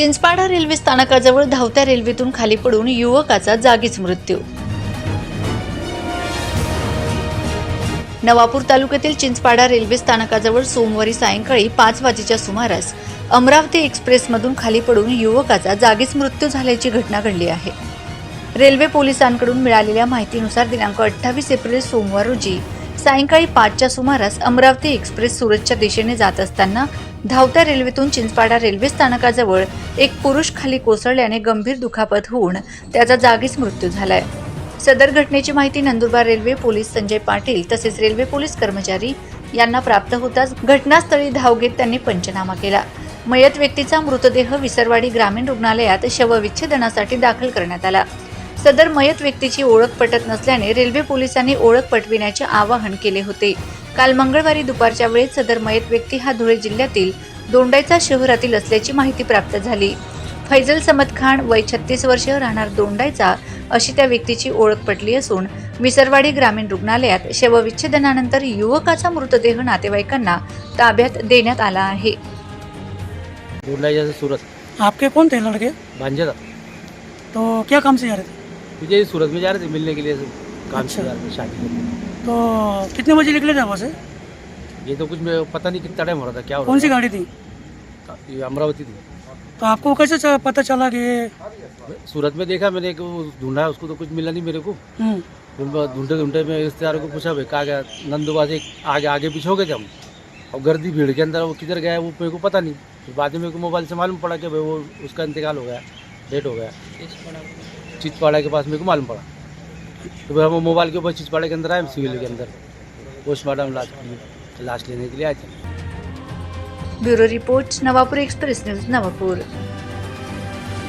Chinchpada railway स्थानकाजवळ धावत्या रेल्वेतून खाली पडून युवकाचा जागीच मृत्यू. नवापूर तालुक्यातील चिंचपाडा रेल्वे स्थानकाजवळ सोमवारी सायंकाळी पाच वाजेच्या सुमारास अमरावती एक्सप्रेसमधून खाली पडून युवकाचा जागीच मृत्यू झाल्याची घटना घडली आहे. रेल्वे पोलिसांकडून मिळालेल्या माहितीनुसार दिनांक अठ्ठावीस एप्रिल सोमवार रोजी सायंकाळी पाचच्या सुमारास अमरावती एक्सप्रेस सुरतच्या दिशेने जात असताना धावत्या रेल्वेतून चिंचपाडा रेल्वे स्थानकाजवळ एक पुरुष खाली कोसळल्याने गंभीर दुखापत होऊन त्याचा जागीच मृत्यू झालाय. सदर घटनेची माहिती नंदुरबार रेल्वे पोलीस संजय पाटील तसेच रेल्वे पोलीस कर्मचारी यांना प्राप्त होताच घटनास्थळी धाव घेत त्यांनी पंचनामा केला. मयत व्यक्तीचा मृतदेह विसरवाडी ग्रामीण रुग्णालयात शवविच्छेदनासाठी दाखल करण्यात आला. सदर मयत व्यक्तीची ओळख पटत नसल्याने रेल्वे पोलिसांनी ओळख पटविण्याचे आवाहन केले होते. काल मंगळवारी दुपारच्या वेळेत सदर मयत व्यक्ती हा धुळे जिल्ह्यातील दोंडाईचा शहरातील असल्याची माहिती प्राप्त झाली. फैजल समद खान वय छत्तीस वर्ष राहणार दोंडाईचा अशी त्या व्यक्तीची ओळख पटली असून विसरवाडी ग्रामीण रुग्णालयात शवविच्छेदनानंतर युवकाचा मृतदेह नातेवाईकांना ताब्यात देण्यात आला आहे. आपके कौन थे लड़के भांजा था तो क्या काम से जा रहे थे? मुझे सूरत में जा रहे थे मिलने के लिए काम से अच्छा। जा रहे थे शादी के लिए। तो कितने बजे निकले थे वहाँ से? ये तो कुछ मैं पता नहीं कितना टाइम हो रहा था क्या हो कौन सी गाड़ी थी? था ये अमरावती थी। तो आपको कैसे पता चला कि सूरत में देखा मैंने ढूंढा उसको तो कुछ मिला नहीं मेरे को। ढूंढे ढूंढे मैं रिश्तेदारों को पूछा भाई कहा गया? नंदुबा से आगे आगे पीछे हो गए थे हम। और गर्दी भीड़ के अंदर वो किधर गया वो मेरे को पता नहीं। फिर बाद में मेरे को मोबाइल से मालूम पड़ा कि भाई वो उसका इंतकाल हो गया डेट हो गया। चिचपाड़ा के पास मेरे को मालूम पड़ा। तो फिर हम मोबाइल के ऊपर चिचपाड़ा के अंदर आए सिविल के अंदर। पोस्टमार्टम लाश लाश लेने के लिए आए थे। Bureau report Navapur express news Navapur.